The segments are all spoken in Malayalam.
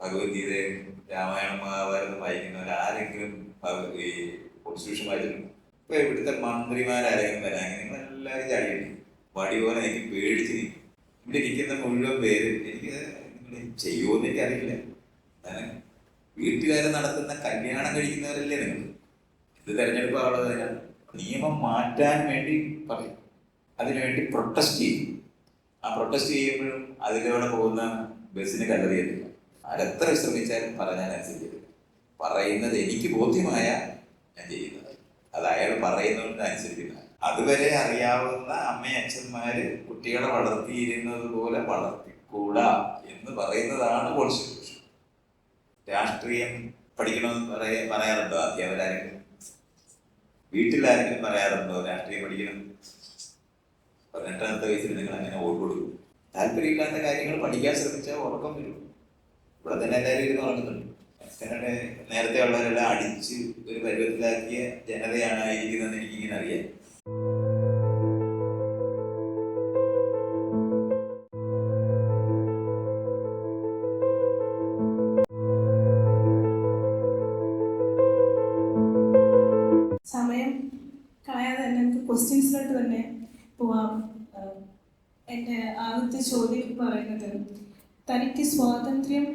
ഭഗവത്ഗീതയും രാമായണം മഹാഭാരതം വായിക്കുന്നവർ ആരെങ്കിലും കോൺസ്റ്റിറ്റ്യൂഷൻ വായിച്ചിട്ടുണ്ട് ഇപ്പൊ ഇവിടുത്തെ മന്ത്രിമാരാരെങ്കിലും വരാൻ നിങ്ങൾ എല്ലാവരും ചാടിയിട്ട് വടി പോലെ എനിക്ക് പേടിച്ച് നിൽക്കും. ഇവിടെ ഇരിക്കുന്ന മുഴുവൻ പേര് എനിക്ക് ചെയ്യുമെന്ന് എനിക്കറിയില്ല. കാരണം വീട്ടുകാരെ നടത്തുന്ന കല്യാണം കഴിക്കുന്നവരല്ലേ നിങ്ങൾ. ഇത് അതിനാണ് നിയമം മാറ്റാൻ വേണ്ടി പറയും. അതിനുവേണ്ടി പ്രൊട്ടസ്റ്റ് ചെയ്യും. ആ പ്രൊട്ടസ്റ്റ് ചെയ്യുമ്പോഴും അതിലൂടെ പോകുന്ന ബസ്സിന് കല്ലെറിയത്തില്ല ആരെത്ര ശ്രമിച്ചാലും പറഞ്ഞാൽ അനുസരിക്കത്തില്ല. പറയുന്നത് എനിക്ക് ബോധ്യമായ ഞാൻ ചെയ്യുന്നത്. അത് അയാൾ പറയുന്നതുകൊണ്ട് അനുസരിക്കുന്ന അതുവരെ അറിയാവുന്ന അമ്മയച്ഛന്മാര് കുട്ടികളെ വളർത്തിയിരുന്നത് പോലെ വളർത്തിക്കൂടാ എന്ന് പറയുന്നതാണ് കോൺസ്റ്റിറ്റ്യൂഷൻ രാഷ്ട്രീയം പഠിക്കണമെന്ന് പറയാ പറയാറുണ്ടോ അധ്യാപകരാരെങ്കിലും? വീട്ടിലാരെങ്കിലും പറയാറുണ്ടോ രാഷ്ട്രീയം പഠിക്കണം? പതിനെട്ടാമത്തെ വയസ്സിൽ നിങ്ങൾ അങ്ങനെ വോട്ട് താല്പര്യമില്ലാത്ത കാര്യങ്ങൾ പഠിക്കാൻ ശ്രമിച്ചാൽ ഉറക്കം വരും. ഇവിടെ തന്നെ എല്ലാവരും ഇരുന്ന് ഉറങ്ങുന്നുണ്ട്. അച്ഛനെ നേരത്തെ ഉള്ളവരെല്ലാം അടിച്ച് ഒരു പരുവത്തിലാക്കിയ ജനതയാണ് ആയിരിക്കുന്നതെന്ന് എനിക്കിങ്ങനെ അറിയാം. സമയം കളയാതെ തന്നെ നമുക്ക് ക്വസ്റ്റ്യൻസിലോട്ട് തന്നെ പോവാം. എന്റെ ആദ്യത്തെ ചോദ്യം പറയുന്നത് തനിക്ക് സ്വാതന്ത്ര്യം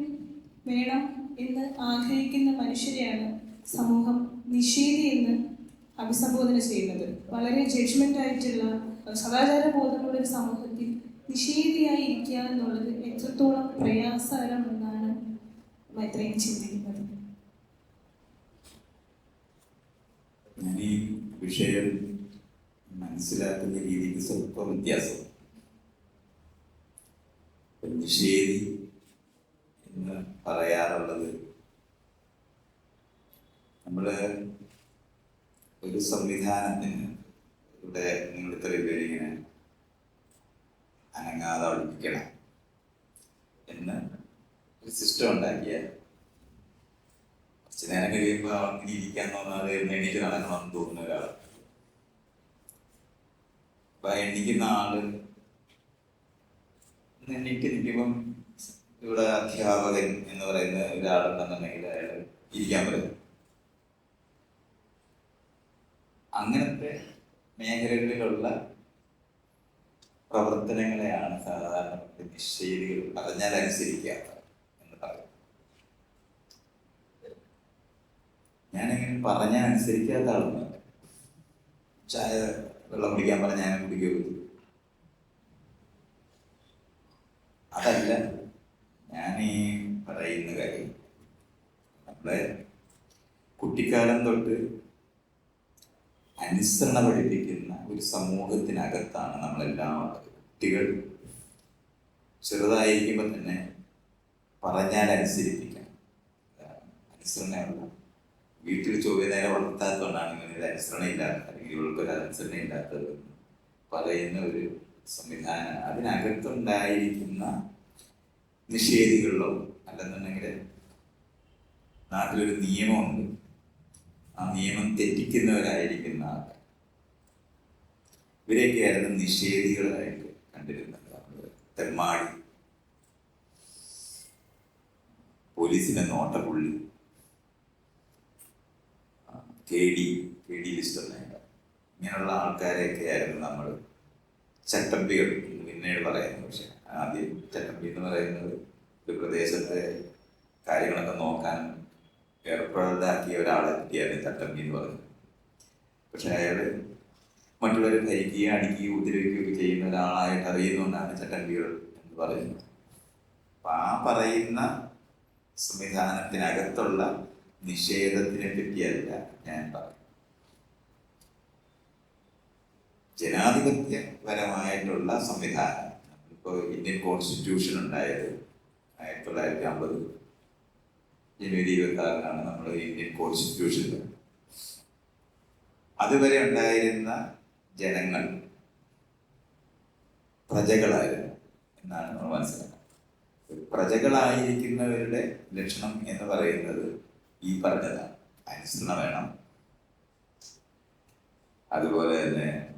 വേണം എന്ന് ആഗ്രഹിക്കുന്ന മനുഷ്യരെയാണ് സമൂഹം നിഷേധി എന്ന് അഭിസംബോധന ചെയ്യുന്നത്. വളരെ ജഡ്ജ്മെന്റ് ആയിട്ടുള്ള സദാചാര ബോധമുള്ള ഒരു സമൂഹത്തിൽ നിഷേധിയായി ഇരിക്കുക എന്നുള്ളത് എത്രത്തോളം പ്രയാസകരമെന്നാണ് മൈത്രയും ചിന്തിക്കുന്നത്. വിഷയം മനസ്സിലാക്കുന്ന രീതിക്ക് സ്വല്പം വ്യത്യാസം. നിഷേധി പറയാറുള്ളത്. നമ്മൾ ഒരു സംവിധാനത്തിന് ഇവിടെ നിങ്ങൾ ഇത്രയും പേരിങ്ങനെ അനങ്ങാതെ ഒളിപ്പിക്കണം എന്ന് ഒരു സിസ്റ്റം ഉണ്ടാക്കിയ കുറച്ച് നേരം കഴിയുമ്പോൾ അവർക്ക് ഇരിക്കാൻ തോന്നാതെ എണീറ്റ് നടക്കണമെന്ന് തോന്നുന്ന ഒരാൾ അപ്പൊ എണ്ണിക്കുന്ന ആൾ എണ്ണിക്ക് നിൽക്കുമ്പം ഇവിടെ അധ്യാപകൻ എന്ന് പറയുന്ന ഒരാളുണ്ടെന്നുണ്ടെങ്കിൽ അയാൾ ഇരിക്കാൻ പറ്റും. അങ്ങനത്തെ മേഖലകളിലുള്ള പ്രവർത്തനങ്ങളെയാണ് സാധാരണ നിശ്ചയികൾ പറഞ്ഞാൽ എന്ന് പറയും ഞാനിങ്ങനെ പറഞ്ഞാൽ അനുസരിക്കാത്ത ആളൊന്നും ചായ വെള്ളം കുടിക്കാൻ പറഞ്ഞാൽ കുടിക്കുകയുള്ളൂ അതല്ല ഈ പറയുന്ന കാര്യം. നമ്മളെ കുട്ടിക്കാലം തൊട്ട് അനുസരണ പഠിപ്പിക്കുന്ന ഒരു സമൂഹത്തിനകത്താണ് നമ്മളെല്ലാ കുട്ടികൾ ചെറുതായിരിക്കുമ്പോൾ തന്നെ പറഞ്ഞാൽ അനുസരിപ്പിക്കാം. അനുസരണയുള്ള വീട്ടിൽ ചൊവ്വ നേരെ വളർത്താത്തതുകൊണ്ടാണ് ഇങ്ങനെ ഒരു അനുസരണ ഇല്ലാത്ത അല്ലെങ്കിൽ ഇവൾക്കൊരു അനുസരണ ഇല്ലാത്തത് പറയുന്ന ഒരു സംവിധാനം. അതിനകത്തുണ്ടായിരിക്കുന്ന നിഷേധികളിലോ അല്ലെന്നുണ്ടെങ്കിൽ നാട്ടിലൊരു നിയമമുണ്ട്. ആ നിയമം തെറ്റിക്കുന്നവരായിരിക്കുന്ന ആൾക്കാർ. ഇവരെയൊക്കെയായിരുന്നു നിഷേധികളായിട്ട് കണ്ടിരുന്നത്. നമ്മൾ തെമ്മാടി പോലീസിന്റെ നോട്ടപ്പുള്ളി K D K D list ഇങ്ങനെയുള്ള ആൾക്കാരെയൊക്കെ ആയിരുന്നു നമ്മൾ ചട്ടമ്പികൾ പിന്നീട് പറയുന്നത് പക്ഷെ ആദ്യം ചട്ടമ്പി എന്ന് പറയുന്നത് ഒരു പ്രദേശത്തെ കാര്യങ്ങളൊക്കെ നോക്കാൻ ഏർപ്പെടാക്കിയ ഒരാളെ പറ്റിയായിരുന്നു ചട്ടമ്പി എന്ന് പറയുന്നത്. പക്ഷെ അയാൾ മറ്റുള്ളവരെ ഭരിക്കുകയും അടിക്കുകയും ഉപദ്രവിക്കുകയൊക്കെ ചെയ്യുന്ന ഒരാളായിട്ട് അറിയുന്നതുകൊണ്ടാണ് ചട്ടമ്പികൾ എന്ന് പറയുന്നത്. അപ്പൊ ആ പറയുന്ന സംവിധാനത്തിനകത്തുള്ള നിഷേധത്തിനെ പറ്റിയല്ല ഞാൻ പറയും ജനാധിപത്യപരമായിട്ടുള്ള സംവിധാനം ഇപ്പോൾ ഇന്ത്യൻ കോൺസ്റ്റിറ്റ്യൂഷൻ ഉണ്ടായത് ആയിരത്തി തൊള്ളായിരത്തി അമ്പത് ജനുവരി ഇരുപത്തി ആറിനാണ് നമ്മൾ ഇന്ത്യൻ കോൺസ്റ്റിറ്റ്യൂഷൻ അതുവരെ ഉണ്ടായിരുന്ന ജനങ്ങൾ പ്രജകളായിരുന്നു എന്നാണ് നമ്മൾ മനസ്സിലാക്കുന്നത്. പ്രജകളായിരിക്കുന്നവരുടെ ലക്ഷണം എന്ന് പറയുന്നത് ഈ പറഞ്ഞതാണ്. അനുസരണ വേണം. അതുപോലെ തന്നെ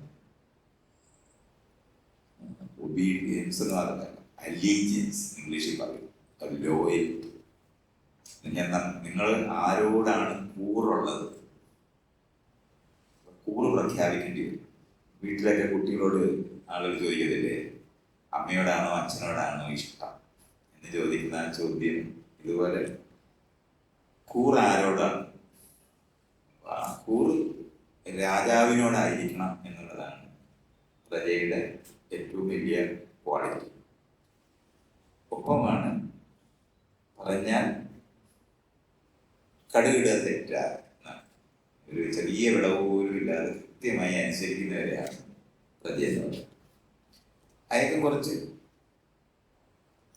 ഒബീഡിയൻസ് എന്ന് പറഞ്ഞാൽ അലീജിയൻസ് ഇംഗ്ലീഷിൽ പറയും. ലോയൽറ്റി നിങ്ങൾ ആരോടാണ് കൂറുള്ളത്? കൂറ് പ്രഖ്യാപിക്കേണ്ടി വരും. വീട്ടിലൊക്കെ കുട്ടികളോട് ആളുകൾ ചോദിക്കത്തില്ലേ? അമ്മയോടാണോ അച്ഛനോടാണോ ഇഷ്ടം? എന്ന് ചോദിക്കുന്ന ആ ചോദ്യം ഇതുപോലെ. കൂറ് ആരോടാണ്? കൂറ് രാജാവിനോടായിരിക്കണം എന്നുള്ളതാണ്. പ്രജയുടെ ഏറ്റവും വലിയ ക്വാളിറ്റി ഒപ്പമാണ് പറഞ്ഞാൽ കടുകിട തെറ്റാറ്. ഒരു ചെറിയ വിളവ് പോലും ഇല്ലാതെ കൃത്യമായി അനുസരിക്കുന്നവരെയാണ് പ്രജ എന്ന് പറയുന്നത്. അയാൾക്ക് കുറച്ച്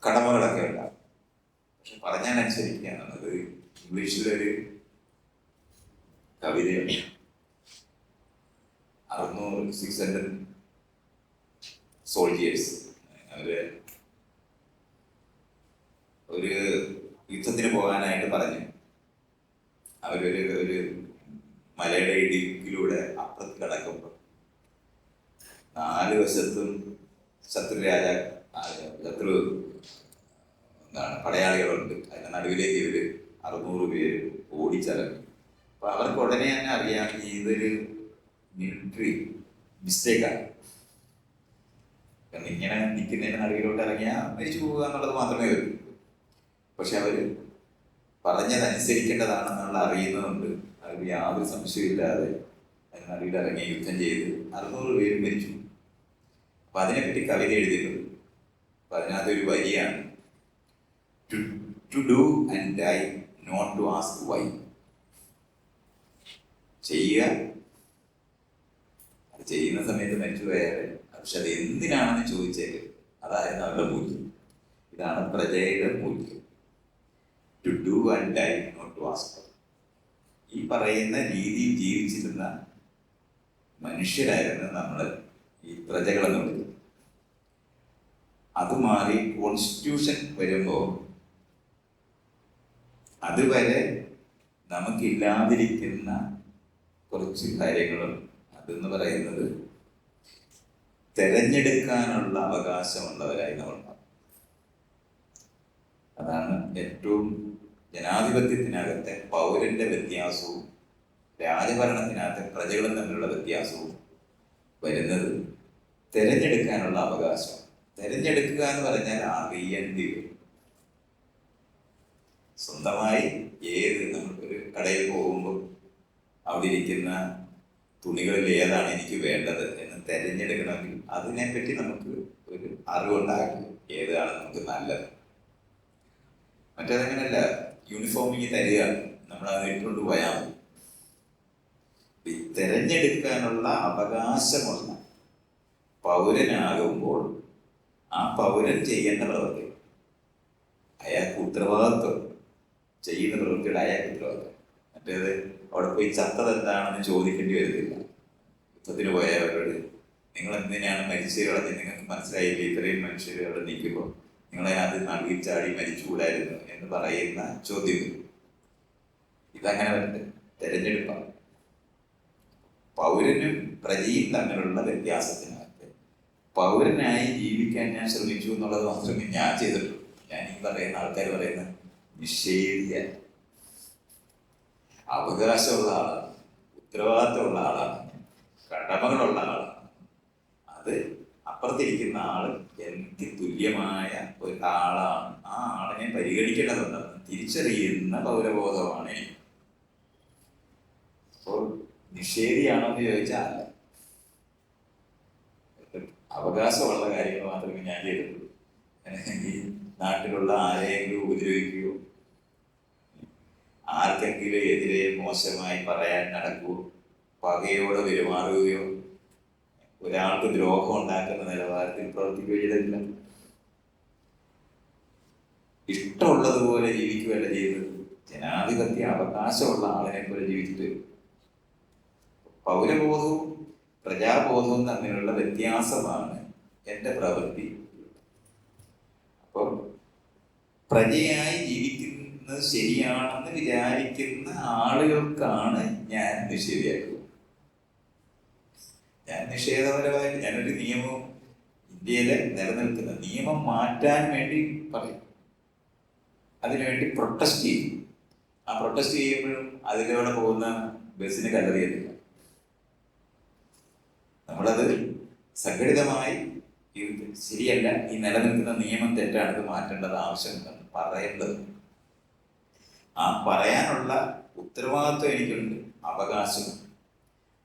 കടമകളൊക്കെ ഉണ്ടാകും പക്ഷെ പറഞ്ഞാൽ അനുസരിക്കുക എന്നുള്ളത് ഇംഗ്ലീഷിലൊരു കവിതയുണ്ട്. അറുന്നൂറ് സിക്സ് ഹൺഡ്രഡ് സോൾജിയേഴ്സ് അവർ ഒരു യുദ്ധത്തിന് പോകാനായിട്ട് പറഞ്ഞു. അവരൊരു ഒരു മലയുടെ ഇടുക്കിലൂടെ അപ്പുറത്ത് കിടക്കുമ്പോൾ നാല് വശത്തും ശത്രു രാജ ശത്രു എന്താണ് പടയാളികളുണ്ട്. അതിന്റെ നടുവിലേക്ക് ഇവർ അറുന്നൂറ് പേര് ഓടിച്ചിറങ്ങി അപ്പൊ അവർക്ക് ഉടനെ തന്നെ അറിയാം ഇതൊരു മിലിറ്ററി മിസ്റ്റേക്കാണ് ഇങ്ങനെ നിൽക്കുന്നതിന് നടുവിലോട്ട് ഇറങ്ങിയാൽ മരിച്ചു പോകുക എന്നുള്ളത് മാത്രമേ വരൂ പക്ഷെ അവർ പറഞ്ഞതനുസരിക്കേണ്ടതാണെന്നുള്ള അറിയുന്നതുകൊണ്ട് അവർ യാതൊരു സംശയമില്ലാതെ അതിന് നടുവിൽ ഇറങ്ങി യുദ്ധം ചെയ്ത് അറുന്നൂറ് പേര് മരിച്ചു. അപ്പം അതിനെപ്പറ്റി കവിത എഴുതിയിട്ടുണ്ട്. അപ്പം അതിനകത്തൊരു വരിയാണ് to do and die not to ask why ചെയ്യുക അത് ചെയ്യുന്ന സമയത്ത് മരിച്ചു പോയാൽ പക്ഷെ അത് എന്തിനാണെന്ന് ചോദിച്ചേക്ക്? അതായിരുന്നു അവരുടെ മൂല്യം. ഇതാണ് പ്രജയുടെ മൂല്യം. To do and die not ask ഈ പറയുന്ന രീതിയിൽ ജീവിച്ചിരുന്ന മനുഷ്യരായിരുന്നു നമ്മൾ ഈ പ്രജകളെന്ന് വിളിക്കുന്നത് അത് മാറി കോൺസ്റ്റിറ്റ്യൂഷൻ വരുമ്പോൾ അതുവരെ നമുക്കില്ലാതിരിക്കുന്ന കുറച്ച് കാര്യങ്ങളും അതെന്ന് പറയുന്നത് തെരഞ്ഞെടുക്കാനുള്ള അവകാശമുള്ളവരായി നമ്മൾ മാറും. അതാണ് ഏറ്റവും ജനാധിപത്യത്തിനകത്തെ പൗരന്റെ വ്യത്യാസവും രാജഭരണത്തിനകത്തെ പ്രജകളും തമ്മിലുള്ള വ്യത്യാസവും വരുന്നത് തെരഞ്ഞെടുക്കാനുള്ള അവകാശം തെരഞ്ഞെടുക്കുക എന്ന് പറഞ്ഞാൽ അറിയേണ്ടി വരും സ്വന്തമായി ഏത് നമുക്കൊരു കടയിൽ പോകുമ്പോൾ അവിടെ ഇരിക്കുന്ന തുണികളിൽ ഏതാണ് എനിക്ക് വേണ്ടത് എന്ന് തിരഞ്ഞെടുക്കണമെങ്കിൽ അതിനെപ്പറ്റി നമുക്ക് ഒരു അറിവുണ്ടാകും ഏതാണ് നമുക്ക് നല്ലത്. മറ്റേതങ്ങനല്ല യൂണിഫോമിങ് തരികയാണ്. നമ്മൾ അത് ഇട്ടുകൊണ്ട് പോയാൽ മതി. തിരഞ്ഞെടുക്കാനുള്ള അവകാശമുള്ള പൗരനാകുമ്പോൾ ആ പൗരൻ ചെയ്യേണ്ട പ്രവൃത്തി. അയാൾക്ക് ഉത്തരവാദിത്വം. ചെയ്യുന്ന പ്രവൃത്തിയുടെ അയാൾക്ക് ഉത്തരവാദിത്വം. മറ്റേത് അവിടെ പോയി ചത്തത് എന്താണെന്ന് ചോദിക്കേണ്ടി വരുന്നില്ല യുദ്ധത്തിന് പോയവരോട് നിങ്ങൾ എന്തിനാണ് മരിച്ചു കളഞ്ഞ് നിങ്ങൾക്ക് മനസ്സിലായില്ല? ഇത്രയും മനുഷ്യർ അവിടെ നിൽക്കുമ്പോൾ നിങ്ങളെ അത് നടുവിൽ ചാടി മരിച്ചുകൂടായിരുന്നു എന്ന് പറയുന്ന ചോദ്യം ഇതങ്ങനെ വരട്ടെ. തെരഞ്ഞെടുപ്പാണ് പൗരനും പ്രജയും തമ്മിലുള്ള വ്യത്യാസത്തിനകത്ത് പൗരനായി ജീവിക്കാൻ ഞാൻ ശ്രമിച്ചു എന്നുള്ളത് മാത്രമേ ഞാൻ ചെയ്തിട്ടുള്ളൂ. ഞാൻ ഈ പറയുന്ന ആൾക്കാർ പറയുന്ന നിഷേധിയ അവകാശമുള്ള ആളാണ് ഉത്തരവാദിത്തമുള്ള ആളാണ് കടമകളുള്ള ആളാണ്. അപ്പുറത്തിരിക്കുന്ന ആൾ എനിക്ക് തുല്യമായ ഒരാളാണ്. ആ ആളിനെ പരിഗണിക്കേണ്ടതുണ്ടെന്ന് തിരിച്ചറിയുന്ന പൗരബോധമാണ് അപ്പോൾ നിഷേധിയാണോ എന്ന് ചോദിച്ചാൽ അല്ല അവകാശമുള്ള കാര്യങ്ങൾ മാത്രമേ ഞാൻ ചെയ്തിട്ടുള്ളൂ. ഈ നാട്ടിലുള്ള ആരെയെങ്കിലും ഉപദ്രവിക്കുകയോ ആർക്കെങ്കിലും എതിരെ മോശമായി പറയാൻ നടക്കുകയോ പകയോടെ പെരുമാറുകയോ ഒരാൾക്ക് ദ്രോഹം ഉണ്ടാക്കുന്ന നിലവാരത്തിൽ പ്രവർത്തിക്കുകയില്ല ഇഷ്ടമുള്ളതുപോലെ ജീവിക്കുകയല്ല ചെയ്തത് ജനാധിപത്യ അവകാശമുള്ള ആളിനെ പോലെ ജീവിച്ചിട്ട് പൗരബോധവും പ്രജാബോധവും തമ്മിലുള്ള വ്യത്യാസമാണ് എന്റെ പ്രവൃത്തി. അപ്പം പ്രജയായി ജീവിക്കുന്നത് ശരിയാണെന്ന് വിചാരിക്കുന്ന ആളുകൾക്കാണ് ഞാൻ നിഷേധിയാക്കുന്നത്. ഞാൻ നിഷേധപരമായി ഞാനൊരു നിയമവും ഇന്ത്യയിലെ നിലനിൽക്കുന്ന നിയമം മാറ്റാൻ വേണ്ടി പറയും. അതിനുവേണ്ടി പ്രൊട്ടസ്റ്റ് ചെയ്യും. ആ പ്രൊട്ടസ്റ്റ് ചെയ്യുമ്പോഴും അതിലൂടെ പോകുന്ന ബസ്സിന് കല്ലെറിയത്തില്ല. നമ്മളത് സംഘടിതമായി ഇത് ശരിയല്ല ഈ നിലനിൽക്കുന്ന നിയമം തെറ്റാണ് ഇത് മാറ്റേണ്ടത് ആവശ്യമുണ്ടെന്ന് പറയേണ്ടത്. ആ പറയാനുള്ള ഉത്തരവാദിത്വം എനിക്കുണ്ട് അവകാശമുണ്ട്.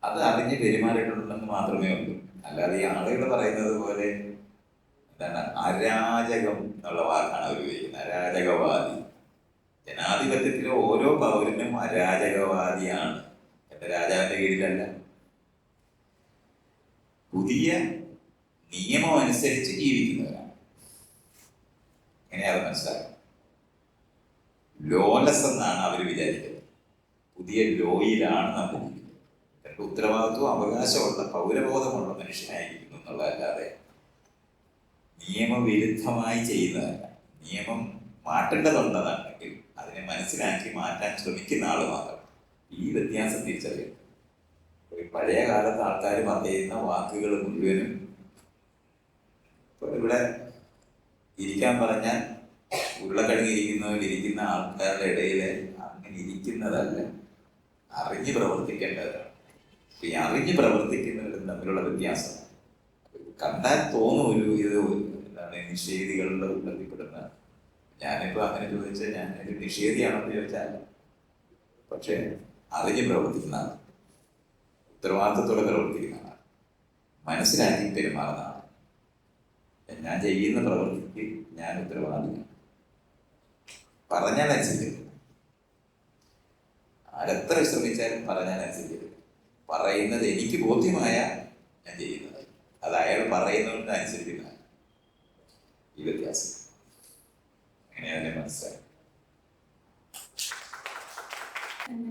അത് അറിഞ്ഞ് പെരുമാറിയിട്ടുണ്ടെന്ന് മാത്രമേ ഉള്ളൂ. അല്ലാതെ ഈ ആളുകൾ പറയുന്നത് പോലെ എന്താണ് അരാജകം എന്നുള്ള വാക്കാണ് അവർ ഉപയോഗിക്കുന്നത്. അരാജകവാദി. ജനാധിപത്യത്തിലെ ഓരോ പൗരനും അരാജകവാദിയാണ്. എന്റെ രാജാവിന്റെ കീഴിലല്ല. പുതിയ നിയമം അനുസരിച്ച് ജീവിക്കുന്നവരാണ്. എങ്ങനെയാ മനസ്സിലാക്കും ലോലസ് എന്നാണ് അവർ വിചാരിക്കുന്നത്. പുതിയ ലോയിലാണ് തന്റെ ഉത്തരവാദിത്വം അവകാശമുള്ള പൗരബോധമുള്ള മനുഷ്യനായിരിക്കുന്നു എന്നുള്ളതല്ലാതെ നിയമവിരുദ്ധമായി ചെയ്യുന്നതല്ല. നിയമം മാറ്റേണ്ടതുണ്ടെന്നുണ്ടെങ്കിൽ അതിനെ മനസ്സിലാക്കി മാറ്റാൻ ശ്രമിക്കുന്ന ആൾ മാത്രം. ഈ വ്യത്യാസം തിരിച്ചറിയും. ഒരു പഴയ കാലത്ത് ആൾക്കാർ പറയുന്ന വാക്കുകൾ മുഴുവനും ഇവിടെ ഇരിക്കാൻ പറഞ്ഞാൽ ഉരുളക്കിഴങ്ങ് ഇരിക്കുന്ന ആൾക്കാരുടെ ഇടയിൽ അങ്ങനെ ഇരിക്കുന്നതല്ല. അറിഞ്ഞ് പ്രവർത്തിക്കേണ്ടതാണ്. ഈ അറിഞ്ഞ് പ്രവർത്തിക്കുന്നവരും തമ്മിലുള്ള വ്യത്യാസം. കണ്ടാൽ തോന്നും ഒരു ഇത് എന്താണ് നിഷേധികളുടെ ഉണ്ടെത്തിപ്പെടുന്ന ഞാനിപ്പോ അങ്ങനെ ചോദിച്ചാൽ ഞാൻ ഒരു നിഷേധിയാണെന്ന് ചോദിച്ചാൽ പക്ഷെ അറിഞ്ഞ് പ്രവർത്തിക്കുന്ന ആൾ ഉത്തരവാദിത്തത്തോടെ പ്രവർത്തിക്കുന്ന ആൾ മനസ്സിലാക്കി പെരുമാറുന്ന ആൾ. ഞാൻ ചെയ്യുന്ന പ്രവർത്തിക്ക് ഞാൻ ഉത്തരവാദിയാണ്. പറഞ്ഞാൽ അനുസരിക്കരുത്. ആരെത്ര ശ്രമിച്ചാലും പറഞ്ഞാൽ അനുസരിക്കരുത്. പറയുന്നത് എനിക്ക് ബോധ്യമായ ഞാൻ ചെയ്യുന്നത്. അത് അയാൾ പറയുന്നതുകൊണ്ട് അനുസരിക്കുന്ന ഈ വ്യത്യാസം. അങ്ങനെ അതിനെ മനസ്സിലായി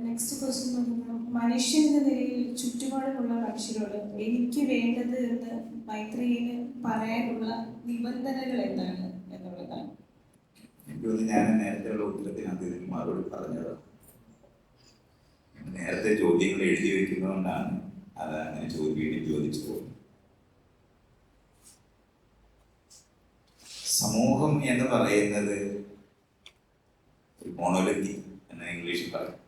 നെക്സ്റ്റ് ക്വസ്റ്റ്യൻ മനുഷ്യൻ എന്ന നിലയിൽ ചുറ്റുപാടുമുള്ള പക്ഷികളോട് എനിക്ക് വേണ്ടത് എന്ന് മൈത്രിയിന് പറയാനുള്ള നിബന്ധനകൾ എന്താണ് എന്നുള്ളതാണ്? എനിക്ക് തോന്നുന്നു ഞാൻ നേരത്തെയുള്ള ഉത്തരത്തിനകത്ത് ഇതിന് മറുപടി പറഞ്ഞത് നേരത്തെ ചോദ്യങ്ങൾ എഴുതി വയ്ക്കുന്നതുകൊണ്ടാണ് അത് അങ്ങനെ ചോദ്യം ചോദിച്ചു പോകുന്നത്. സമൂഹം എന്ന് പറയുന്നത് ഒരു എന്ന് ഇംഗ്ലീഷിൽ പറയും.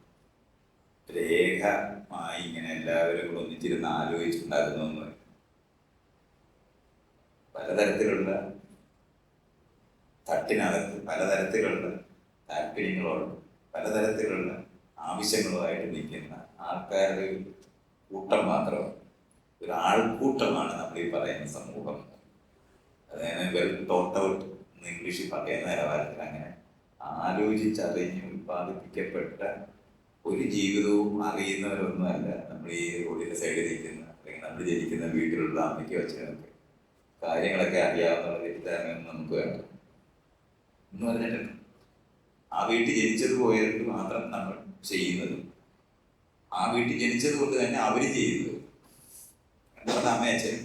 രേഖമായി ഇങ്ങനെ എല്ലാവരും കൂടെ ഒന്നിച്ചിരുന്ന് ആലോചിച്ചുണ്ടാക്കുന്ന ഒന്ന് പലതരത്തിലുള്ള തട്ടിനകത്ത് പലതരത്തിലുള്ള താല്പര്യങ്ങളോട് പലതരത്തിലുള്ള ആവശ്യങ്ങളുമായിട്ട് നിൽക്കുന്ന ആൾക്കാരുടെ ഒരു കൂട്ടം മാത്രമാണ് ഒരു ആൾക്കൂട്ടമാണ് നമ്മൾ ഈ പറയുന്ന സമൂഹം. അതായത് വെൽ തോട്ട് ഔട്ട് എന്ന് ഇംഗ്ലീഷിൽ പറയുന്ന നിലവാരത്തിൽ അങ്ങനെ ആലോചിച്ചറിഞ്ഞ് ഉൽപ്പാദിപ്പിക്കപ്പെട്ട ഒരു ജീവിതവും അറിയുന്നവരൊന്നുമല്ല നമ്മൾ ഈ റോഡിന്റെ സൈഡിൽ നിൽക്കുന്ന അല്ലെങ്കിൽ നമ്മൾ ജനിക്കുന്ന വീട്ടിലുള്ള അമ്മയ്ക്ക് വെച്ചതൊക്കെ കാര്യങ്ങളൊക്കെ അറിയാവുന്ന തെറ്റിദ്ധാരണയൊന്നും നമുക്ക് വേണ്ട എന്ന് പറഞ്ഞിട്ടുണ്ട്. ആ വീട്ടിൽ ജനിച്ചത് പോയവർക്ക് മാത്രം നമ്മൾ ചെയ്യുന്നത് ആ വീട്ടിൽ ജനിച്ചത് കൊണ്ട് തന്നെ അവർ ചെയ്യുന്നത്. എന്താണ് അമ്മയച്ഛൻ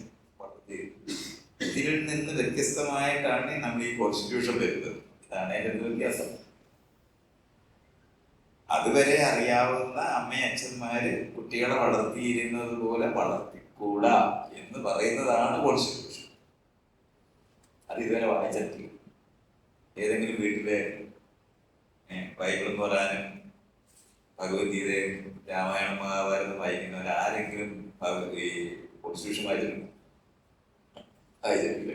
ഇതിൽ നിന്ന് വ്യത്യസ്തമായിട്ടാണ് നമ്മൾ ഈ കോൺസ്റ്റിറ്റ്യൂഷൻ വരുന്നത്. ഇതാണ് അതിന്റെ വ്യത്യാസം. അതുവരെ അറിയാവുന്ന അമ്മയച്ഛന്മാര് കുട്ടികളെ വളർത്തിയിരുന്നത് പോലെ വളർത്തിക്കൂടാ എന്ന് പറയുന്നതാണ് കോൺസ്റ്റിറ്റ്യൂഷൻ അത് ഇതുവരെ വായിച്ചിട്ടില്ല. ഏതെങ്കിലും വീട്ടിലെ ബൈബിളും ഭഗവത്ഗീതയും രാമായണം മഹാഭാരതം വായിക്കുന്നവർ ആരെങ്കിലും ഈ കോൺസ്റ്റിറ്റ്യൂഷൻ വായിച്ചിട്ടുണ്ടോ? വായിച്ചിട്ടില്ല.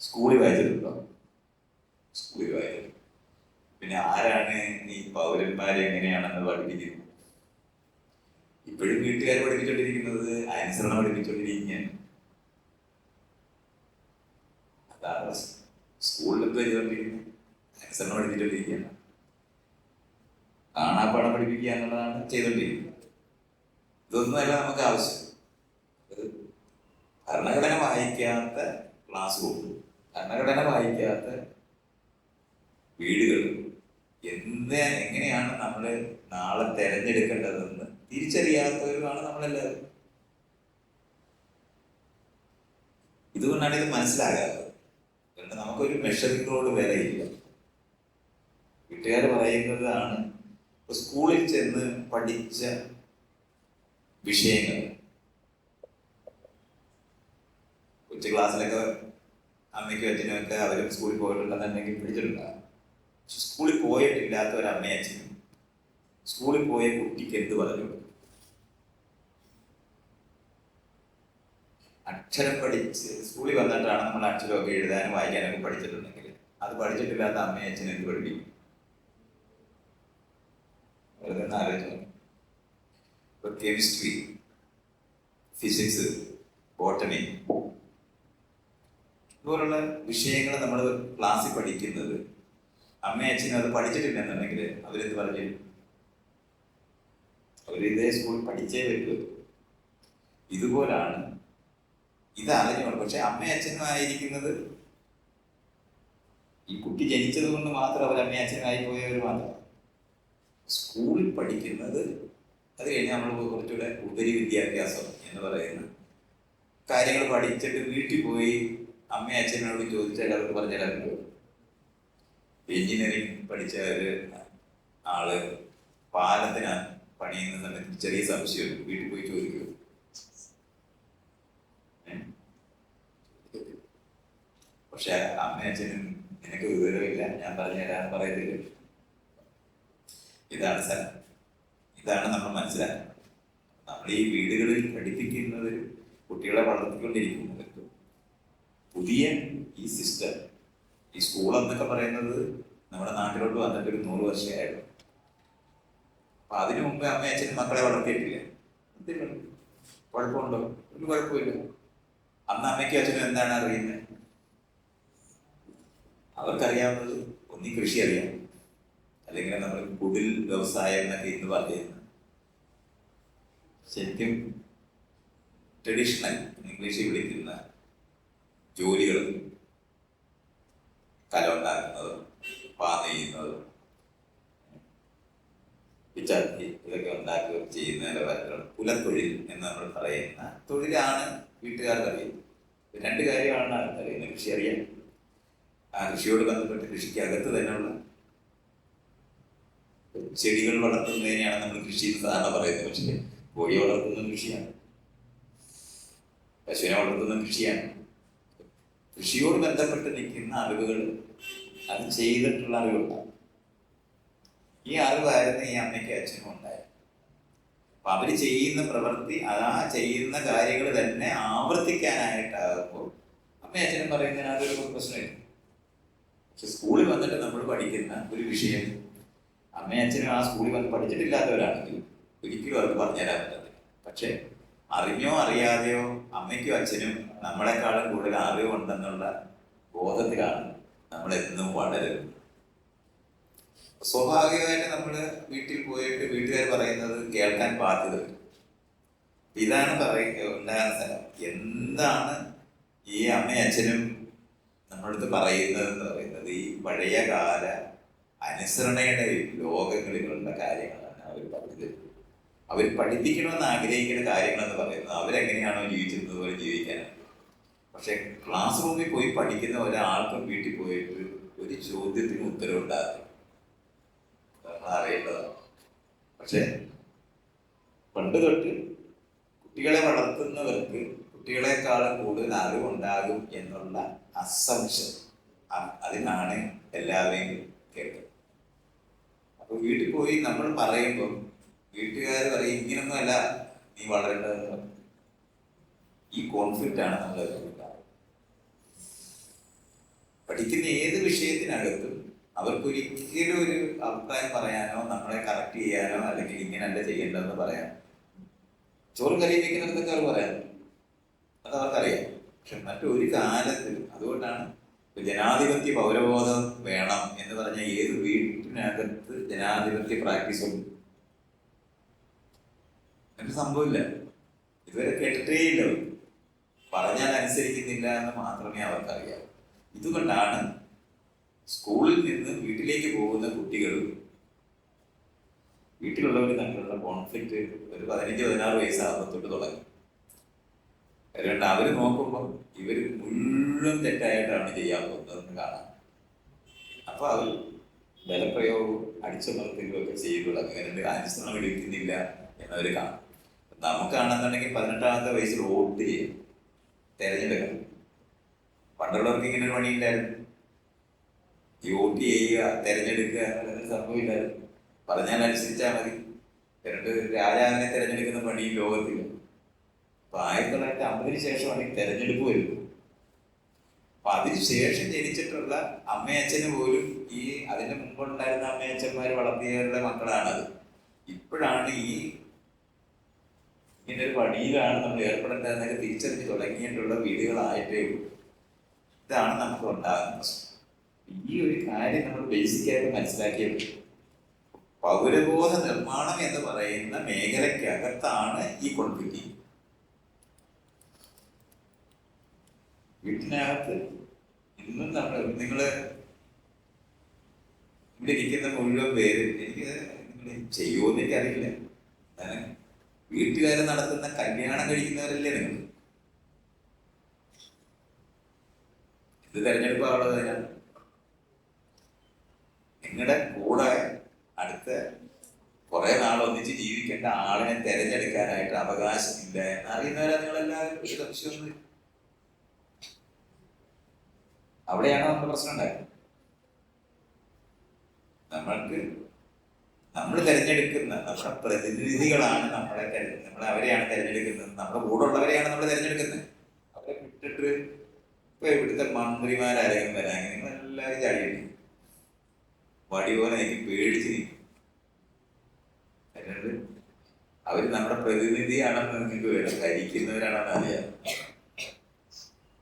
സ്കൂളിൽ വായിച്ചിട്ടുണ്ടോ? സ്കൂളിൽ വായിച്ചിട്ടുണ്ട് പിന്നെ ആരാണ് ഈ പൗരന്മാരെ എങ്ങനെയാണെന്ന് പഠിപ്പിക്കുന്നത്? ഇപ്പോഴും വീട്ടുകാർ പഠിപ്പിച്ചുകൊണ്ടിരിക്കുന്നത് അനുസരണം പഠിപ്പിച്ചുകൊണ്ടിരിക്കുകയാണ് അതാണ് സ്കൂളിൽ ചെയ്തുകൊണ്ടിരിക്കുന്നത് അനുസരണം പഠിപ്പിച്ചുകൊണ്ടിരിക്കുകയാണ് കാണാപ്പാടം പഠിപ്പിക്കുക എന്നുള്ളതാണ് ചെയ്തുകൊണ്ടിരിക്കുന്നത്. ഇതൊന്നുമല്ല നമുക്ക് ആവശ്യം. ഭരണഘടന വായിക്കാത്ത ക്ലാസ് റൂം ഭരണഘടന വായിക്കാത്ത വീടുകൾ എന്ത് എങ്ങനെയാണ് നമ്മൾ നാളെ തിരഞ്ഞെടുക്കേണ്ടതെന്ന് തിരിച്ചറിയാത്തവരുമാണ് നമ്മളെല്ലാവരും. ഇതുകൊണ്ടാണ് ഇത് മനസ്സിലാകാത്തത്. നമുക്കൊരു മെഷറിങ്ങിനോട് വിലയില്ല. വീട്ടുകാർ പറയുന്നതാണ് സ്കൂളിൽ ചെന്ന് പഠിച്ച വിഷയങ്ങൾ. ഉച്ച ക്ലാസ്സിലൊക്കെ അമ്മയ്ക്കും അച്ഛനൊക്കെ അവരും സ്കൂളിൽ പോയിട്ടുണ്ടെന്നുണ്ടെങ്കിൽ പിടിച്ചിട്ടുണ്ടാകും പക്ഷെ സ്കൂളിൽ പോയിട്ടില്ലാത്ത ഒരു അമ്മയെ അച്ഛനും. സ്കൂളിൽ പോയ കുട്ടിക്ക് എന്ത് പറഞ്ഞു? അക്ഷരം പഠിച്ച് സ്കൂളിൽ വന്നിട്ടാണ് നമ്മൾ അക്ഷരമൊക്കെ എഴുതാനും വായിക്കാനൊക്കെ പഠിച്ചിട്ടുണ്ടെങ്കിൽ അത് പഠിച്ചിട്ടില്ലാത്ത അമ്മയെ അച്ഛനും എന്ത് പഠിപ്പിക്കും? വെറുതെ ഒന്ന് ആലോചിച്ച്. ഇപ്പൊ കെമിസ്ട്രി ഫിസിക്സ് ബോട്ടണി ഇതുപോലുള്ള വിഷയങ്ങൾ നമ്മൾ ക്ലാസ്സിൽ പഠിക്കുന്നത് അമ്മയും അച്ഛനും അത് പഠിച്ചിട്ടില്ലെന്നുണ്ടെങ്കിൽ അവരെന്ത് പറഞ്ഞു അവർ ഇതേ സ്കൂളിൽ പഠിച്ചേ പറ്റൂ ഇതുപോലാണ് ഇത് പക്ഷെ അമ്മയും അച്ഛനും ആയിരിക്കുന്നത് ഈ കുട്ടി ജനിച്ചത് കൊണ്ട് മാത്രം അവർ അമ്മയും അച്ഛനായി പോയവർ മാത്രം. സ്കൂളിൽ പഠിക്കുന്നത് അത് കഴിഞ്ഞ് നമ്മൾ കുറച്ചുകൂടെ ഉപരി വിദ്യാഭ്യാസം എന്ന് പറയുന്ന കാര്യങ്ങൾ പഠിച്ചിട്ട് വീട്ടിൽ പോയി അമ്മയും അച്ഛനോട് ചോദിച്ചാൽ അവർക്ക് പറഞ്ഞുതരാറുണ്ട് എഞ്ചിനീയറിംഗ് പഠിച്ച ഒരു ആൾ പാലത്തിന് പണിയുന്ന ചെറിയ സംശയം വീട്ടിൽ പോയി ചോദിക്കും? പക്ഷെ അമ്മ അച്ഛനും നിനക്ക് വിവരമില്ല. ഞാൻ പറഞ്ഞു തരാൻ പറയത്തില്ല. ഇതാണ് സ്ഥലം. ഇതാണ് നമ്മൾ മനസ്സിലാക്കുന്നത്. നമ്മൾ ഈ വീടുകളിൽ പഠിപ്പിക്കുന്നത് കുട്ടികളെ വളർത്തിക്കൊണ്ടിരിക്കുന്നത്. പുതിയ ഈ സിസ്റ്റം ഈ സ്കൂൾ എന്നൊക്കെ പറയുന്നത് നമ്മുടെ നാട്ടിലോട്ട് വന്നിട്ട് ഒരു നൂറ് വർഷമായിരുന്നു അപ്പൊ അതിനു മുമ്പ് അമ്മ അച്ഛനും മക്കളെ വളർത്തിയിട്ടില്ല. എന്തിനാ? കുഴപ്പമുണ്ടോ? ഒരു കുഴപ്പമില്ല അന്ന് അമ്മയ്ക്കും അച്ഛനും എന്താണ് അറിയുന്നത്? അവർക്കറിയാവുന്നത് ഒന്നീ കൃഷി അറിയാം. അല്ലെങ്കിൽ നമ്മൾ കുടിൽ വ്യവസായം എന്നൊക്കെ ഇന്ന് പറയുന്നത് ശരിക്കും ട്രഡീഷണൽ ഇംഗ്ലീഷിൽ വിളിക്കുന്ന ജോലികൾ കല ഉണ്ടാക്കുന്നതും പാ നെയ്യുന്നതും പിച്ചാത്തി ഇതൊക്കെ ഉണ്ടാക്കുകയും ചെയ്യുന്നതിന്റെ പറ്റുള്ള കുലത്തൊഴിൽ എന്ന് നമ്മൾ പറയുന്ന തൊഴിലാണ് വീട്ടുകാർക്ക് അറിയുന്നത് രണ്ട് കാര്യമാണ് അറിയുന്നത് കൃഷി അറിയാൻ ആ കൃഷിയോട് ബന്ധപ്പെട്ട് കൃഷിക്കകത്ത് തന്നെയുള്ള ചെടികൾ വളർത്തുന്നതിനെയാണ് നമ്മൾ കൃഷി എന്ന് സാധാരണ പറയുന്നത്. പക്ഷേ കോഴി വളർത്തുന്ന കൃഷിയാണ്. പശുവിനെ വളർത്തുന്ന കൃഷിയാണ്. കൃഷിയോട് ബന്ധപ്പെട്ട് നിൽക്കുന്ന അറിവുകൾ അത് ചെയ്തിട്ടുള്ള അറിവുകളാണ്. ഈ അറിവായിരുന്നു ഈ അമ്മയ്ക്ക് അച്ഛനും ഉണ്ടായത്. അപ്പൊ അവർ ചെയ്യുന്ന പ്രവൃത്തി ആ ചെയ്യുന്ന കാര്യങ്ങൾ തന്നെ ആവർത്തിക്കാനായിട്ടാകുമ്പോൾ അമ്മയും അച്ഛനും പറയുന്നതിന് അതൊരു പ്രശ്നമില്ല. പക്ഷെ സ്കൂളിൽ വന്നിട്ട് നമ്മൾ പഠിക്കുന്ന ഒരു വിഷയം അമ്മയും അച്ഛനും ആ സ്കൂളിൽ വന്ന് പഠിച്ചിട്ടില്ലാത്തവരാണെങ്കിൽ ഒരിക്കലും അവർക്ക് പറഞ്ഞുതരാൻ പറ്റത്തില്ല. പക്ഷെ അറിഞ്ഞോ അറിയാതെയോ അമ്മയ്ക്കും അച്ഛനും നമ്മളെക്കാളും കൂടുതൽ അറിവുണ്ടെന്നുള്ള ബോധത്തിലാണ് നമ്മൾ എന്നും വളരുന്നത്. സ്വാഭാവികമായിട്ട് നമ്മൾ വീട്ടിൽ പോയിട്ട് വീട്ടുകാർ പറയുന്നത് കേൾക്കാൻ ബാധ്യത വരും. ഇതാണ് പറയുക ഉണ്ടാകുന്ന സ്ഥലം. എന്താണ് ഈ അമ്മയും അച്ഛനും നമ്മളടുത്ത് പറയുന്നത് എന്ന് പറയുന്നത്? ഈ പഴയ കാല അനുസരണയുടെ ലോകങ്ങളിലുള്ള കാര്യങ്ങളാണ് അവർ പറഞ്ഞത്. അവർ പഠിപ്പിക്കണമെന്ന് ആഗ്രഹിക്കുന്ന കാര്യങ്ങൾ എന്ന് പറയുന്നത് അവരെങ്ങനെയാണോ ജീവിച്ചിരുന്നത് പോലെ ജീവിക്കാനാണ്. പക്ഷെ ക്ലാസ് റൂമിൽ പോയി പഠിക്കുന്ന ഒരാൾക്കും വീട്ടിൽ പോയിട്ട് ഒരു ചോദ്യത്തിന് ഉത്തരം ഉണ്ടാകും അറിയേണ്ടതാണ്. പക്ഷെ പണ്ട് തൊട്ട് കുട്ടികളെ വളർത്തുന്നവർക്ക് കുട്ടികളെക്കാളും കൂടുതൽ അറിവുണ്ടാകും എന്നുള്ള അസംശം അതിനാണ് എല്ലാവരെയും കേട്ടത്. അപ്പൊ വീട്ടിൽ പോയി നമ്മൾ പറയുമ്പോൾ വീട്ടുകാർ പറയും ഇങ്ങനൊന്നും അല്ല നീ വളരേണ്ടത്. ഈ കോൺഫ്ലിക്റ്റ് ആണ് നമ്മൾ. പഠിക്കുന്ന ഏത് വിഷയത്തിനകത്തും അവർക്കൊരിക്കലും ഒരു അഭിപ്രായം പറയാനോ നമ്മളെ കറക്റ്റ് ചെയ്യാനോ അല്ലെങ്കിൽ ഇങ്ങനല്ല ചെയ്യേണ്ടതെന്ന് പറയാം ചോറ് വെക്കുന്നിടത്തൊക്കെ അവർ പറയാം അത് അവർക്കറിയാം പക്ഷെ മറ്റൊരു കാലത്തിലും അതുകൊണ്ടാണ് ജനാധിപത്യ പൗരബോധം വേണം എന്ന് പറഞ്ഞ ഏത് വീട്ടിനകത്ത് ജനാധിപത്യ പ്രാക്ടീസ് ഉണ്ട്? എന്നിട്ട് സംഭവമില്ല. ഇതുവരെ കേട്ടിട്ടേ ഇല്ല. പറഞ്ഞാൽ അനുസരിക്കുന്നില്ല എന്ന് മാത്രമേ അവർക്കറിയാവൂ. ഇതുകൊണ്ടാണ് സ്കൂളിൽ നിന്ന് വീട്ടിലേക്ക് പോകുന്ന കുട്ടികളും വീട്ടിലുള്ളവർ തമ്മിലുള്ള കോൺഫ്ലിക്റ്റ് ഒരു പതിനഞ്ച് പതിനാറ് വയസ്സാകുമ്പോൾ തൊട്ട് തുടങ്ങും. അതുകൊണ്ട് അവർ നോക്കുമ്പോൾ ഇവർ മുഴുവൻ തെറ്റായിട്ടാണ് ചെയ്യാൻ പോകുന്നതെന്ന് കാണാം. അപ്പൊ അവർ ബലപ്രയോഗവും അടിച്ചമർത്തലും ഒക്കെ ചെയ്തു എന്നിട്ട് അനുസരണം എടുക്കുന്നില്ല എന്നവർ കാണാം. നമുക്കാണെന്നുണ്ടെങ്കിൽ പതിനെട്ടാമത്തെ വയസ്സിൽ വോട്ട് ചെയ്യും തെരഞ്ഞെടുക്കണം. പണ്ടുള്ളവർക്ക് ഇങ്ങനെ ഒരു പണിയില്ലായിരുന്നു ഈ വോട്ട് ചെയ്യുക തെരഞ്ഞെടുക്കുക എന്നൊരു സംഭവമില്ലായിരുന്നു പറഞ്ഞാൽ അനുസരിച്ചാൽ മതി. രണ്ട് രാജാവിനെ തിരഞ്ഞെടുക്കുന്ന പണി ലോകത്തില്ല അപ്പൊ ആയിരത്തി തൊള്ളായിരത്തി അമ്പതിന് ശേഷമാണ് ഈ തെരഞ്ഞെടുപ്പ് വരുന്നത്. അപ്പൊ അതിനുശേഷം ജനിച്ചിട്ടുള്ള അമ്മയച്ഛന് പോലും ഈ അതിന്റെ മുമ്പുണ്ടായിരുന്ന അമ്മയച്ഛന്മാർ വളർത്തിയവരുടെ മക്കളാണത്. ഇപ്പോഴാണ് ഈ ഇങ്ങനെ ഒരു പണിയിലാണ് നമ്മൾ ഏർപ്പെടേണ്ടതെന്നൊക്കെ തിരിച്ചറിഞ്ഞ് തുടങ്ങിയിട്ടുള്ള വീടുകളായിട്ടേ ഉള്ളൂ. ഇതാണ് നമുക്ക് ഉണ്ടാകുന്നത്. ഈ ഒരു കാര്യം നമ്മൾ ബേസിക്കായിട്ട് മനസ്സിലാക്കിയത്. പൗരബോധ നിർമ്മാണം എന്ന് പറയുന്ന മേഖലയ്ക്കകത്താണ് ഈ കോൺഫ്ലിക്റ്റ് വീട്ടിനകത്ത് ഇന്നും നമ്മൾ നിങ്ങൾ ഇവിടെ ഇരിക്കുന്ന മുഴുവൻ പേര് എനിക്ക് നിങ്ങൾ ചെയ്യുമോന്ന് എനിക്കറിയില്ല. വീട്ടുകാരെ നടത്തുന്ന കല്യാണം കഴിക്കുന്നവരല്ലേ നിങ്ങൾ? ഇത് തെരഞ്ഞെടുപ്പാണുള്ളത് ഞാൻ നിങ്ങളുടെ കൂടെ അടുത്ത കുറെ നാൾ ഒന്നിച്ച് ജീവിക്കേണ്ട ആളിനെ തെരഞ്ഞെടുക്കാനായിട്ട് അവകാശമില്ല എന്നറിയുന്നവരാ നിങ്ങളെല്ലാവരും. സംശയമൊന്നും അവിടെയാണ് നമ്മുടെ പ്രശ്നം ഉണ്ടായത്. നമ്മൾക്ക് നമ്മൾ തിരഞ്ഞെടുക്കുന്ന നമ്മുടെ പ്രതിനിധികളാണ് നമ്മളെ തിരഞ്ഞെടുക്കുന്നത് നമ്മളെ അവരെയാണ് തിരഞ്ഞെടുക്കുന്നത്. നമ്മുടെ കൂടെ ഉള്ളവരെയാണ് നമ്മൾ തിരഞ്ഞെടുക്കുന്നത്. അവരെ വിട്ടിട്ട് ഇപ്പൊ ഇവിടുത്തെ മന്ത്രിമാരാരെങ്കിലും വരാൻ നിങ്ങൾ എല്ലാവരും ചാടിയിട്ട് വടി പോലെ എനിക്ക് പേടിച്ച് നിൽക്കും. അവർ അവർ നമ്മുടെ പ്രതിനിധിയാണെന്ന് നിങ്ങൾക്ക് വേണം ഭരിക്കുന്നവരാണെന്ന് അറിയാം.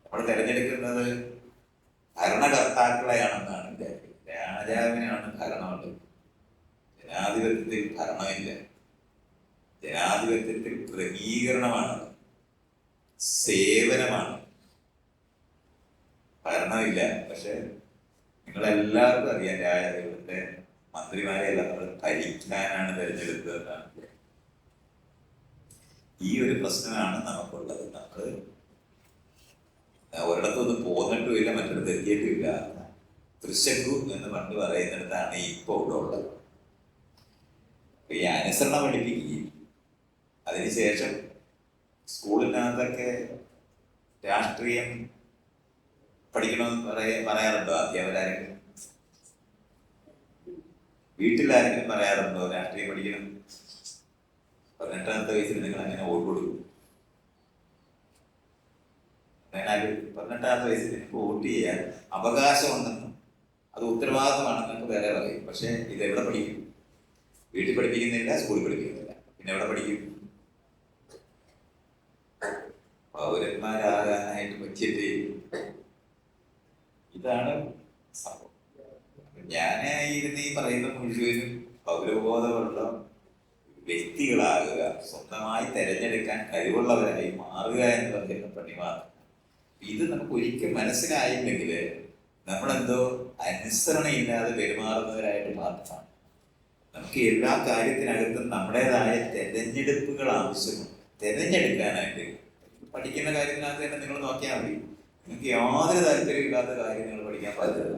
നമ്മൾ തിരഞ്ഞെടുക്കുന്നത് ഭരണകർത്താക്കളെയാണെന്നാണ് എന്റെ രാജാവിനാണ് ഭരണമുള്ളത്. ജനാധിപത്യത്തിൽ ഭരണമില്ല. ജനാധിപത്യത്തിൽ ക്രമീകരണമാണ്. സേവനമാണ്. ഭരണമില്ല പക്ഷെ നിങ്ങളെല്ലാവർക്കും അറിയാം രാജാവിന്റെ മന്ത്രിമാരെ എല്ലാം നമ്മൾ ഭരിക്കാനാണ് തിരഞ്ഞെടുത്തതെന്നാണ്. ഈ ഒരു പ്രശ്നമാണ് നമുക്കുള്ളത്. നമ്മൾ ഒരിടത്തൊന്നും പോന്നിട്ടുമില്ല മറ്റിടത്ത് എത്തിയിട്ടുമില്ല. തൃശങ്കു എന്ന് പണ്ട് പറയുന്നിടത്താണ് ഇപ്പൊ ഇവിടെ ഉള്ളത്. അപ്പൊ ഈ അനുസരണം പഠിപ്പിക്കുകയും അതിനുശേഷം സ്കൂളിനകത്തൊക്കെ രാഷ്ട്രീയം പഠിക്കണമെന്ന് പറയ പറയാറുണ്ടോ അധ്യാപകരാരെങ്കിലും വീട്ടിലാരെങ്കിലും പറയാറുണ്ടോ രാഷ്ട്രീയം പഠിക്കണം? പതിനെട്ടാമത്തെ വയസ്സിൽ നിങ്ങൾ അങ്ങനെ വോട്ട് പതിനാല് പതിനെട്ടാമത്തെ വയസ്സിൽ എനിക്ക് വോട്ട് ചെയ്യാൻ അവകാശമുണ്ടെന്നും അത് നിങ്ങൾക്ക് വേറെ പറയും. പക്ഷേ ഇത് എവിടെ പഠിക്കും? വീട്ടിൽ പഠിപ്പിക്കുന്നില്ല സ്കൂളിൽ പഠിപ്പിക്കുന്നില്ല. പിന്നെ എവിടെ പഠിക്കും? പൗരന്മാരാകാനായിട്ട് പറ്റിയിട്ട് ഇതാണ് സംഭവം. ഞാൻ ഇരുന്ന് ഈ പറയുന്ന മുഴുവനും പൗരബോധമുള്ള വ്യക്തികളാകുക സ്വന്തമായി തെരഞ്ഞെടുക്കാൻ കഴിവുള്ളവരായി മാറുക എന്ന് പറയുന്ന പണിമാണ് ഇത് നമുക്ക് ഒരിക്കൽ മനസ്സിലായില്ലെങ്കിൽ നമ്മളെന്തോ അനുസരണയില്ലാതെ പെരുമാറുന്നവരായിട്ട് മാത്രമാണ് നമുക്ക് എല്ലാ കാര്യത്തിനകത്തും നമ്മുടേതായ തെരഞ്ഞെടുപ്പുകൾ ആവശ്യമുണ്ട് തെരഞ്ഞെടുക്കാനായിട്ട് പഠിക്കുന്ന കാര്യത്തിനകത്ത് തന്നെ നിങ്ങൾ നോക്കിയാൽ മതി. നിങ്ങൾക്ക് യാതൊരു താല്പര്യമില്ലാത്ത കാര്യങ്ങൾ പഠിക്കാൻ പാടില്ല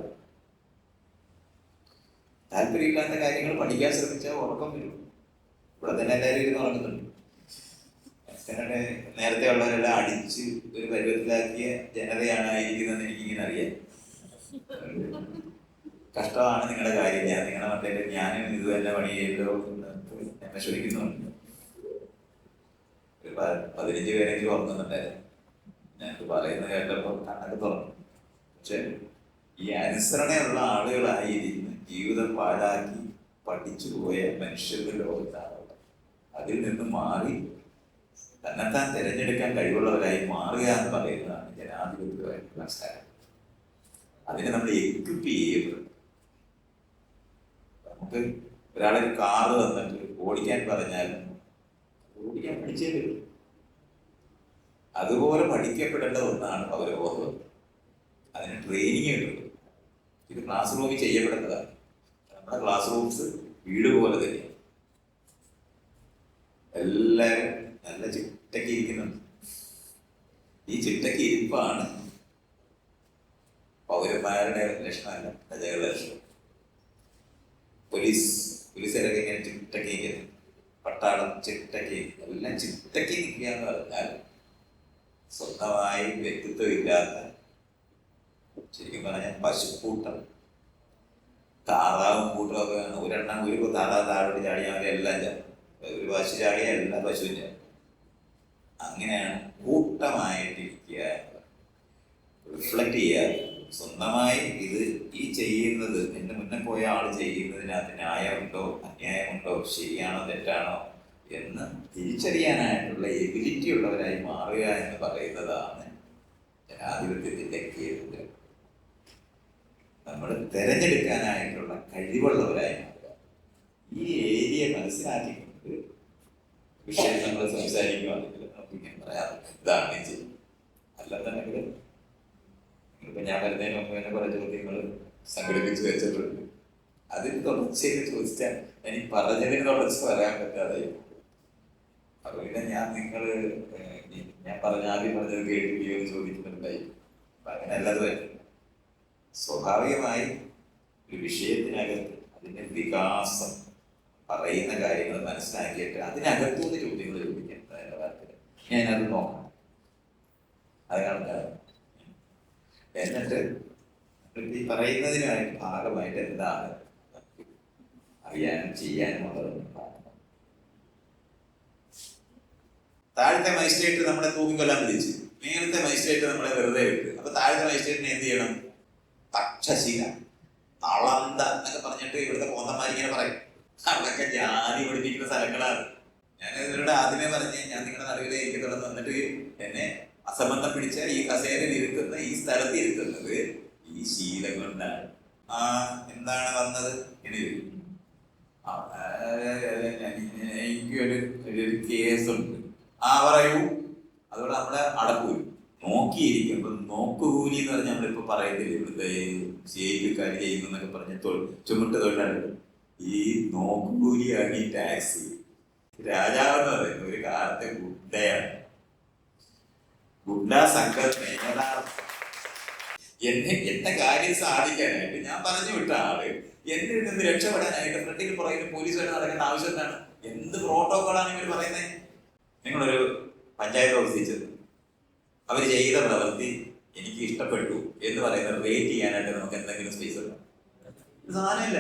താല്പര്യമില്ലാത്ത കാര്യങ്ങൾ പഠിക്കാൻ ശ്രമിച്ചാൽ ഉറക്കം വരും. ഇവിടെ തന്നെ എല്ലാവരും ഇരുന്ന് ഉറങ്ങുന്നുണ്ട്. ഞാൻ നേരത്തെ ഉള്ളവരെല്ലാം അടിച്ച് ഒരു പരുവത്തിലാക്കിയ ജനതയാണ് ആയിരിക്കുന്നതെന്ന് എനിക്കിങ്ങനെ അറിയാം. കഷ്ടമാണ് നിങ്ങളുടെ കാര്യം. ഞാൻ നിങ്ങളുടെ മറ്റേ ഞാനും ഇത് തന്നെ പണി ചെയ്തോ എന്ന് ഞാൻ വിഷമിക്കുന്നുണ്ട് ഒരു പതിനഞ്ച് പേരെങ്കിലും ഉറങ്ങുന്നുണ്ടായിരുന്നു ഞാൻ പറയുന്നത് കേട്ടപ്പോൾ കണ്ണൊക്കെ തുറന്നു. പക്ഷെ ഈ അനുസരണയുള്ള ആളുകളായിരിക്കുന്ന ജീവിതം പാഴാക്കി പഠിച്ചു പോയ മനുഷ്യരുടെ ലോകത്താണ് അതിൽ നിന്ന് മാറി തന്നെത്താൻ തിരഞ്ഞെടുക്കാൻ കഴിവുള്ളവരായി മാറുക എന്ന് പറയുന്നതാണ് ജനാധിപത്യമായിട്ടുള്ള മനസ്സിലാക്കുന്നത് അതിനെ നമ്മൾ എക്വിപ്പ് ചെയ്യപ്പെടും നമുക്ക് ഒരു കാറ് തന്നിട്ട് ഓടിക്കാൻ പറഞ്ഞാൽ ഓടിക്കാൻ പഠിച്ചേ വരും അതുപോലെ പഠിക്കപ്പെടേണ്ട ഒന്നാണ് പൗരബോധം അതിന് ട്രെയിനിങ് കിട്ടുന്നത് ഇത് ക്ലാസ് റൂമിൽ ചെയ്യപ്പെടേണ്ടതാണ് നമ്മുടെ ക്ലാസ് റൂംസ് വീട് പോലെ തന്നെയാണ് എല്ലാവരും നല്ല ചിട്ടയ്ക്ക് ഇരിക്കുന്നുണ്ട് ഈ ചിട്ടയ്ക്ക് ഇരിപ്പാണ്. പൗരന്മാരുടെ ലക്ഷണമല്ല പ്രജകളുടെ ലക്ഷണം പോലീസ് പോലീസുകാരൊക്കെ ഇങ്ങനെ ചിട്ടയ്ക്ക് ഇരിക്കുന്നു. പട്ടാളം ചിട്ടയ്ക്ക് എല്ലാം ചിട്ടയ്ക്ക് നിൽക്കുക എന്ന് പറഞ്ഞാൽ സ്വന്തമായി വ്യക്തിത്വം ഇല്ലാത്ത ശരിക്കും പറഞ്ഞാൽ പശുക്കൂട്ടം. താറാവും കൂട്ടും ഒക്കെ. ഒരെണ്ണം ഒരു താറാവ് താഴോട്ട് ചാടിയാൽ മതി എല്ലാം ചാടും. ഒരു പശു ചാടിയാൽ എല്ലാ പശുവും ചാടും. അങ്ങനെയാണ് കൂട്ടമായിട്ടിരിക്കുക റിഫ്ലക്ട് ചെയ്യുക സ്വന്തമായി ഇത് ഈ ചെയ്യുന്നത് എന്റെ മുന്നേ പോയ ആൾ ചെയ്യുന്നതിനകത്ത് ന്യായമുണ്ടോ അന്യായമുണ്ടോ ശരിയാണോ തെറ്റാണോ എന്ന് തിരിച്ചറിയാനായിട്ടുള്ള എബിലിറ്റി ഉള്ളവരായി മാറുക എന്ന് പറയുന്നതാണ് ജനാധിപത്യത്തിന്റെ കേന്ദ്രം. നമ്മൾ തിരഞ്ഞെടുക്കാനായിട്ടുള്ള കഴിവുള്ളവരായി മാറുക. ഈ ഏരിയ മനസ്സിലാക്കിക്കൊണ്ട് വിഷയം നമ്മൾ സംസാരിക്കുകയാണെങ്കിൽ നമുക്ക് ഇങ്ങനെ പറയാം. ഇതാണ് ഇപ്പൊ ഞാൻ വരുന്നതിന് മുമ്പ് തന്നെ കുറെ ചോദ്യങ്ങൾ സംഘടിപ്പിച്ച് വെച്ചിട്ടുണ്ട്. അതിന് തുടർച്ചയിൽ ചോദിച്ചാൽ എനിക്ക് പറഞ്ഞതിന് തുടർച്ച വരാൻ പറ്റാതെ അപ്പൊ പിന്നെ ഞാൻ നിങ്ങൾ ഞാൻ പറഞ്ഞ ആദ്യം പറഞ്ഞത് കേട്ടില്ലയോ എന്ന് ചോദിക്കുന്നുണ്ടായി. അങ്ങനെ അല്ലാതെ വരും. സ്വാഭാവികമായി ഒരു വിഷയത്തിനകത്ത് അതിന്റെ വികാസം പറയുന്ന കാര്യങ്ങൾ മനസ്സിലാക്കിയിട്ട് അതിനകത്തുനിന്ന് ചോദ്യങ്ങൾ ചോദിക്കാൻ ഞാൻ ഞാനത് നോക്കണം അതാണ് കാര്യം എന്നിട്ട് ഈ പറയുന്നതിനായി ഭാഗമായിട്ട് എന്താണ് അറിയാനും ചെയ്യാനും ഉള്ളത് താഴത്തെ മജിസ്ട്രേറ്റ് നമ്മളെ തൂക്കിക്കൊല്ലാൻ വിളിച്ചു. മേലത്തെ മജിസ്ട്രേറ്റ് നമ്മളെ വെറുതെ വിട്ടു. അപ്പൊ താഴത്തെ മജിസ്ട്രേറ്റിനെ എന്ത് ചെയ്യണം? തക്ഷശില തളന്ത എന്നൊക്കെ പറഞ്ഞിട്ട് ഇവിടുത്തെ പോന്നന്മാർ ഇങ്ങനെ പറയും. അവിടെയൊക്കെ ജാതി പഠിപ്പിക്കുന്ന സ്ഥലങ്ങളാണ്. ഞാൻ ഇവരോട് ആദ്യമേ പറഞ്ഞ് ഞാൻ നിങ്ങളുടെ നടുവിലേക്ക് തുടർന്ന് വന്നിട്ട് എന്നെ അസംബന്ധം പിടിച്ച ഈ കസേരയിൽ ഇരുത്തുന്ന ഈ സ്ഥലത്ത് ഇരുത്തുന്നത് ഈ ശീലം കൊണ്ടാണ്. ആ എന്താണ് വന്നത്? എനിക്കൊരു ഒരു കേസുണ്ട്. ആ പറയൂ. അതോടെ നമ്മളെ അടക്കൂലി നോക്കിയിരിക്കുമ്പോൾ നോക്കുകൂലി എന്ന് പറഞ്ഞാൽ നമ്മളിപ്പോ പറയത്തില്ല? ഇവിടുത്തെ ശരിക്കാർ ചെയ്യുന്നൊക്കെ പറഞ്ഞ തൊഴിൽ ചുമട്ട് തൊഴിലാളികൾ. ഈ നോക്കുകൂലിയാണ് ഈ ടാക്സി. രാജാവ് എന്ന് പറയുന്നത് ഒരു കാലത്തെ ഗുഡയാണ് നേതാവ് എന്നെ എന്റെ കാര്യം സാധിക്കാനായിട്ട് ഞാൻ പറഞ്ഞു വിട്ട ആൾ എന്നിൽ നിന്ന് രക്ഷപ്പെടാനായിട്ട് ഫ്രണ്ടിൽ പുറകിൽ വരെ നടക്കേണ്ട ആവശ്യം എന്താണ്? എന്ത് പ്രോട്ടോകോളാണ് ഇവർ പറയുന്നത് നിങ്ങളൊരു പഞ്ചായത്ത് ഓഫീസിൽ ചെന്നു അവർ ചെയ്ത പ്രവൃത്തി എനിക്ക് ഇഷ്ടപ്പെട്ടു എന്ന് പറയുന്നത് വെയിറ്റ് ചെയ്യാനായിട്ട് നമുക്ക് എന്തെങ്കിലും സ്പേസ് ഉണ്ടോ? സാധനമില്ല.